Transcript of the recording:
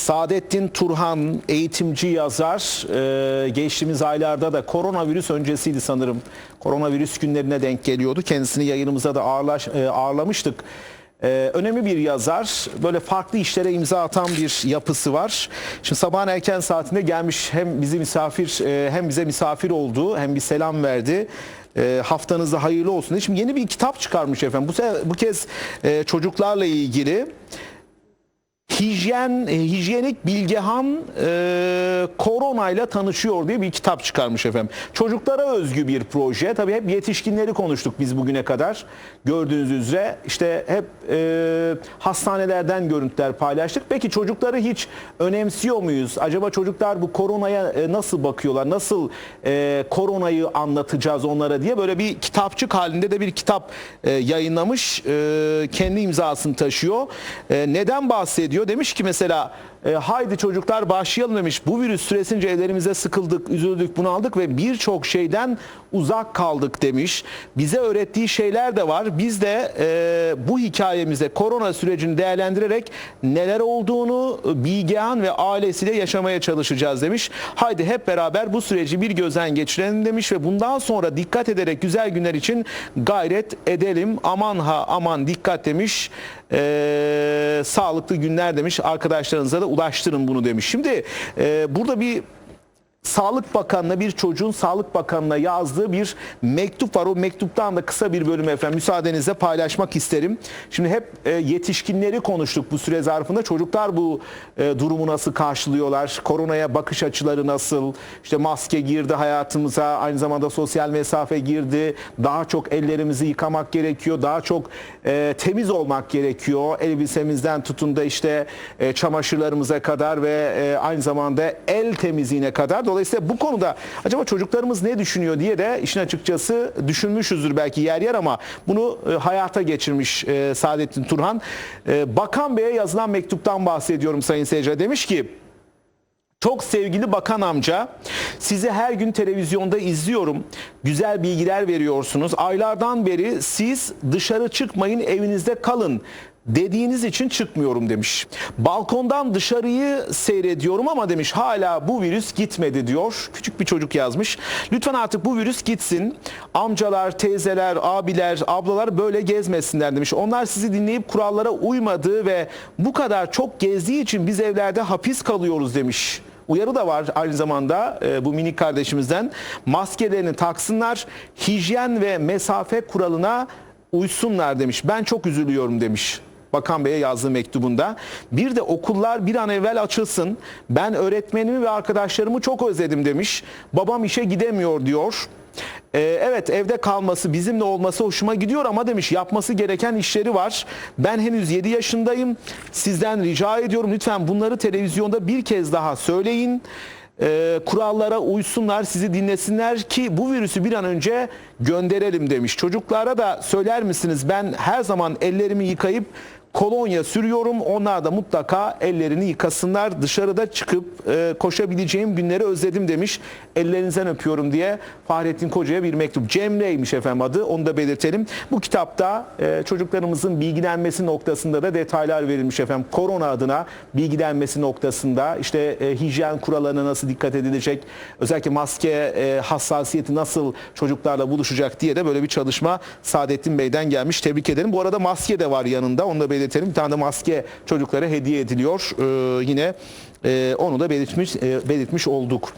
Saadettin Turhan eğitimci yazar. Ee, geçtiğimiz aylarda da koronavirüs öncesiydi sanırım. Koronavirüs günlerine denk geliyordu. Kendisini yayınımıza da ağırlaş, e, ağırlamıştık. Ee, önemli bir yazar. Böyle farklı işlere imza atan bir yapısı var. Şimdi sabahın erken saatinde gelmiş hem bizi misafir e, hem bize misafir oldu hem bir selam verdi. E, haftanızda hayırlı olsun. Şimdi yeni bir kitap çıkarmış efendim. Bu, bu kez e, çocuklarla ilgili Hijyen, e, hijyenik Bilgehan e, koronayla tanışıyor diye bir kitap çıkarmış efendim. Çocuklara özgü bir proje. Tabii hep yetişkinleri konuştuk biz bugüne kadar. Gördüğünüz üzere işte hep e, hastanelerden görüntüler paylaştık. Peki çocukları hiç önemsiyor muyuz? Acaba çocuklar bu koronaya e, nasıl bakıyorlar? Nasıl e, koronayı anlatacağız onlara diye böyle bir kitapçık halinde de bir kitap e, yayınlamış. E, kendi imzasını taşıyor. E, neden bahsediyor? Demiş ki mesela e, haydi çocuklar başlayalım demiş. Bu virüs süresince evlerimize sıkıldık, üzüldük, bunaldık ve birçok şeyden uzak kaldık demiş. Bize öğrettiği şeyler de var. Biz de e, bu hikayemize korona sürecini değerlendirerek neler olduğunu Bilgehan ve ailesiyle yaşamaya çalışacağız demiş. Haydi hep beraber bu süreci bir gözden geçirelim demiş ve bundan sonra dikkat ederek güzel günler için gayret edelim. Aman ha aman dikkat demiş. E, sağlıklı günler demiş. Arkadaşlarınıza da ulaştırın bunu demiş. Şimdi e, burada bir Sağlık Bakanı'na bir çocuğun Sağlık Bakanı'na yazdığı bir mektup var. O mektuptan da kısa bir bölüm efendim müsaadenizle paylaşmak isterim. Şimdi hep e, yetişkinleri konuştuk bu süre zarfında. Çocuklar bu e, durumu nasıl karşılıyorlar? Koronaya bakış açıları nasıl? İşte maske girdi hayatımıza. Aynı zamanda sosyal mesafe girdi. Daha çok ellerimizi yıkamak gerekiyor. Daha çok e, temiz olmak gerekiyor. Elbisemizden tutun da işte çamaşırlarımıza kadar ve aynı zamanda el temizliğine kadar. Dolayısıyla bu konuda acaba çocuklarımız ne düşünüyor diye de işin açıkçası düşünmüşüzdür belki yer yer ama bunu e, hayata geçirmiş e, Saadettin Turhan. E, Bakan Bey'e yazılan mektuptan bahsediyorum Sayın Seyirciler. Demiş ki çok sevgili bakan amca, sizi her gün televizyonda izliyorum. Güzel bilgiler veriyorsunuz. Aylardan beri siz dışarı çıkmayın, evinizde kalın dediğiniz için çıkmıyorum demiş. Balkondan dışarıyı seyrediyorum ama demiş hala bu virüs gitmedi diyor. Küçük bir çocuk yazmış. Lütfen artık bu virüs gitsin. Amcalar, teyzeler, abiler, ablalar böyle gezmesinler demiş. Onlar sizi dinleyip kurallara uymadığı ve bu kadar çok gezdiği için biz evlerde hapis kalıyoruz demiş. Uyarı da var aynı zamanda e, bu minik kardeşimizden. Maskelerini taksınlar, hijyen ve mesafe kuralına uysunlar demiş. Ben çok üzülüyorum demiş. Bakan Bey'e yazdığı mektubunda. Bir de okullar bir an evvel açılsın. Ben öğretmenimi ve arkadaşlarımı çok özledim demiş. Babam işe gidemiyor diyor. Ee, evet evde kalması bizimle olması hoşuma gidiyor ama demiş yapması gereken işleri var. Ben henüz 7 yaşındayım. Sizden rica ediyorum lütfen bunları televizyonda bir kez daha söyleyin. Ee, kurallara uysunlar, sizi dinlesinler ki bu virüsü bir an önce gönderelim demiş. Çocuklara da söyler misiniz ben her zaman ellerimi yıkayıp kolonya sürüyorum. Onlar da mutlaka ellerini yıkasınlar. Dışarıda çıkıp e, koşabileceğim günleri özledim demiş. Ellerinizden öpüyorum diye Fahrettin Koca'ya bir mektup. Cemre'ymiş efendim adı. Onu da belirtelim. Bu kitapta e, çocuklarımızın bilgilenmesi noktasında da detaylar verilmiş efendim. Korona adına bilgilenmesi noktasında işte e, hijyen kurallarına nasıl dikkat edilecek, özellikle maske e, hassasiyeti nasıl çocuklarla buluşacak diye de böyle bir çalışma Saadettin Bey'den gelmiş. Tebrik ederim. Bu arada maske de var yanında. Onu da belirtelim. Bir tane de maske çocuklara hediye ediliyor. Ee, yine e, onu da belirtmiş e, belirtmiş olduk.